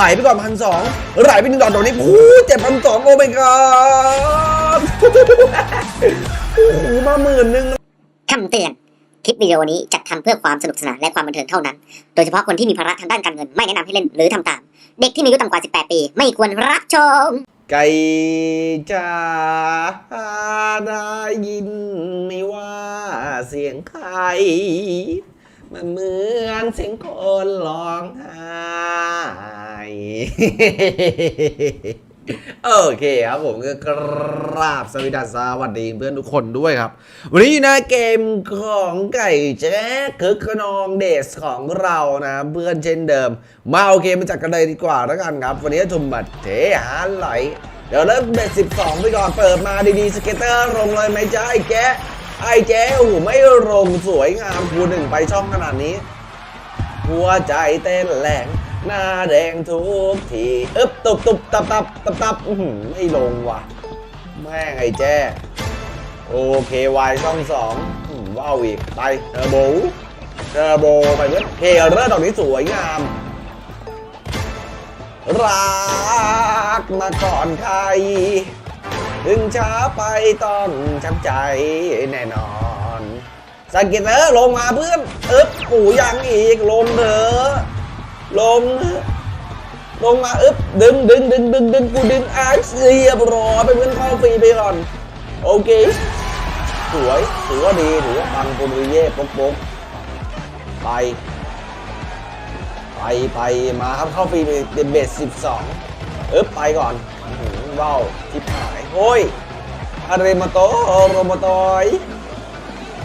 ไหลไปก่อนพันสองไหลไปหนึ่งดอกดอกนี้โอ้โหเจ็ดพันสองโอ้ my god โอ้โหมาหมื่นหนึ่งคำเตือน คลิปวิดีโอนี้จัดทำเพื่อความสนุกสนานและความบันเทิงเท่านั้น โดยเฉพาะคนที่มีภาระทางด้านการเงินไม่แนะนำให้เล่นหรือทำตาม เด็กที่มีอายุต่ำกว่า 18 ปี ไม่ควรรับชม ไก่จ้าได้ยินไหม่ว่าเสียงใคร มันเหมือนเสียงคนร้องไห้โอเคครับผมก็กราบสวัสดีสวัสดีเพื่อนทุกคนด้วยครับ วันนี้อยู่ในเกมของไก่แจ๊กคึกขนองเดสของเรานะเพื่อนเช่นเดิม มาเอาเกมมาจัดกันเลยดีกว่าแล้วกันครับ วันนี้จุ่มบัตรเทหาไหล เดี๋ยวเริ่มเบ็ดสิบสองไปก่อนเปิดมาดีๆสเก็ตเตอร์ลงเลยไหมจ้าไอ้แก ไอ้แจ๊โอ้โหไม่ลงสวยงามคูหนึ่งไปช่องขนาดนี้ หัวใจเต้นแรงหน้าแดงทุกทีอึ๊บตุบตุบตับตับตับตับไม่ลงว่ะ แม่งไอ้แจ้โอเควายช่องสองว้าวอีก ไปเทอร์โบเทอร์โบไปเพื่อนเคเรอร์ดอกนี้สวยงาม รักมาก่อนใคร ถึงช้าไปต้องช้ำใจแน่นอนสกิตเตอร์ลงมาเพื่อนอึ๊บปู่ยังอีกลงเถอะลงลงมาอึ๊บดึงดึงดึงดึงดึงกูดึงไอ้เรียบร้อยไปเพื่อนเข้าฟรีไปก่อนโอเคสวยถือว่าดีถือว่าปังปุริเย่ปุ๊กปุ๊กไป ไปไปมาครับเข้าฟรีเป็นเบสสิบสองเอ๊บไปก่อน ว้าวทิพหายโอ้ยอะไรมาโตโรมาตอย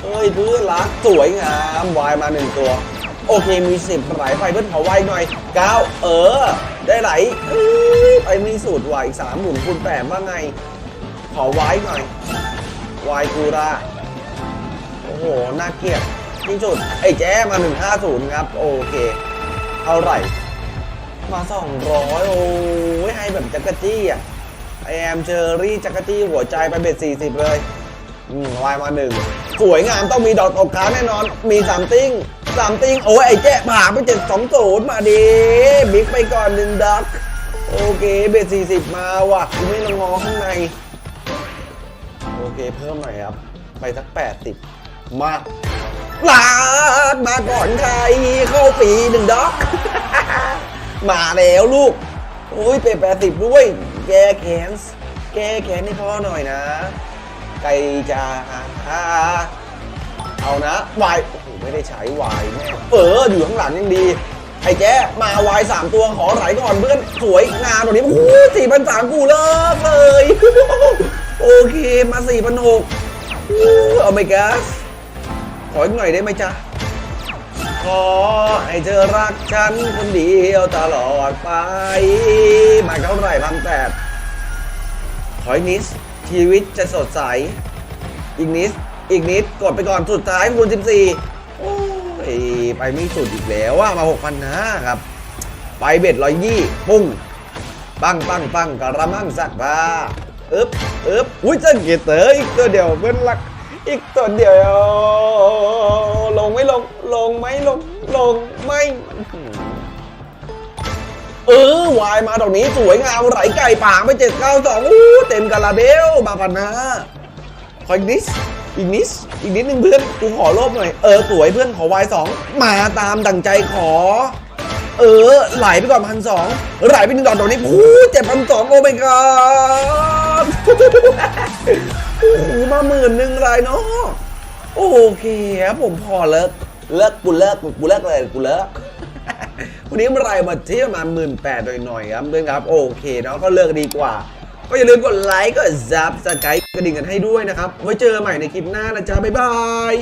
เฮ้ยเพื่อนรักสวยงามวายมาหนึ่งตัว โอเคมีสิบไหลไฟเพื่อนเผาไวหน่อยเก้าเออ ได้ไหลเอ้ยไปมีสูตรไหวสามหมุนคูณแปดว่าไงเผาไวหน่อยวายกูราโอ้โหน่าเกลียดที่สุดไอ้แจ้มา 150 ครับ โอเค เท่าไหร่ มาสองร้อยโอ้ยให้แบบจักรจี้อะ แอมเชอรี่จักรจี้หัวใจไปเบ็ดสี่สิบเลยอืมวายมาหนึ่งสวยงามต้องมีดอกตกค้าแน่นอน มีสามติ้งสามติ้งโอ้ยไอ้แจ๊ผ่าไปเจ็ดสองศูนย์มาดีบิ๊กไปก่อนหนึ่งดักโอเคเบ็ดสี่สิบมาว่ะไม่ลงงอข้างใน โอเคเพิ่มหน่อยครับ ไปสักแปดสิบมาลากมาก่อนใครเข้าปีหนึ่งด็อก มาแล้วลูกโอ้ยเป็นแปดสิบด้วย แกแขนแกแขนให้พ่อหน่อยนะ ไก่จะเอานะวายโอ้โหไม่ได้ใช้วายแม่เอออยู่ข้างหลังยังดีไอ้แจ๊มาวายสามตัวขอไหลก่อนเพื่อนสวยงามตรงนี้โอ้โหสี่พันสามกูเลิกเลย โอเคมาสี่พันหกเอาไม่กัสขออีกหน่อยได้ไหมจ๊ะ ขอให้เธอรักฉันคนเดียวตลอดไปมาเท่าไหร่พันแปดขออีกนิดชีวิตจะสดใส อีกนิด อีกนิด กดไปก่อนสุดท้ายคูณ14 โอ้ย ไปไม่สุดอีกแล้วว่ามา 6,500 ครับ ไปเบ็ดร้อยยี่ปุ้ง ปังปังปังกระมังสักผ้าอึบอึบอุ้ยจะเกตเตอร์อีกตัวเดียวเพื่อนรัก อีกตัวเดียว ลงไม่ลง ลงไม่ลงลงไม่เออวายมาดอกนี้สวยงามไหลไก่ป่าไปเจ็ดเก้าสองอู้เต็มกาลาเบลมาพันาขออีกนิดอีกนิดอีกนิดนึงเพื่อนกูขอโลบหน่อยเออสวยเพื่อนขอวายสองมาตามดั่งใจขอ เออ ไหลไปก่อนพันสองไหลไปหนึ่งดอกดอกนี้โอ้เจ็ดพันสองโอ้ my god โอ้โหมาหมื่นหนึ่งไรเนาะโอเคครับผมพอเลิก เลิกกูเลิกกูเลิกเลยกูเลิกวันนี้มารายมาที่ประมาณหมื่นแปดหน่อยๆครับเพื่อนครับ โอเคเนาะก็เลิกดีกว่า ก็อย่าลืมกดไลค์กดซับสไครต์กระดิ่งกันให้ด้วยนะครับ ไว้เจอกันใหม่ในคลิปหน้านะจ๊ะบ๊ายบาย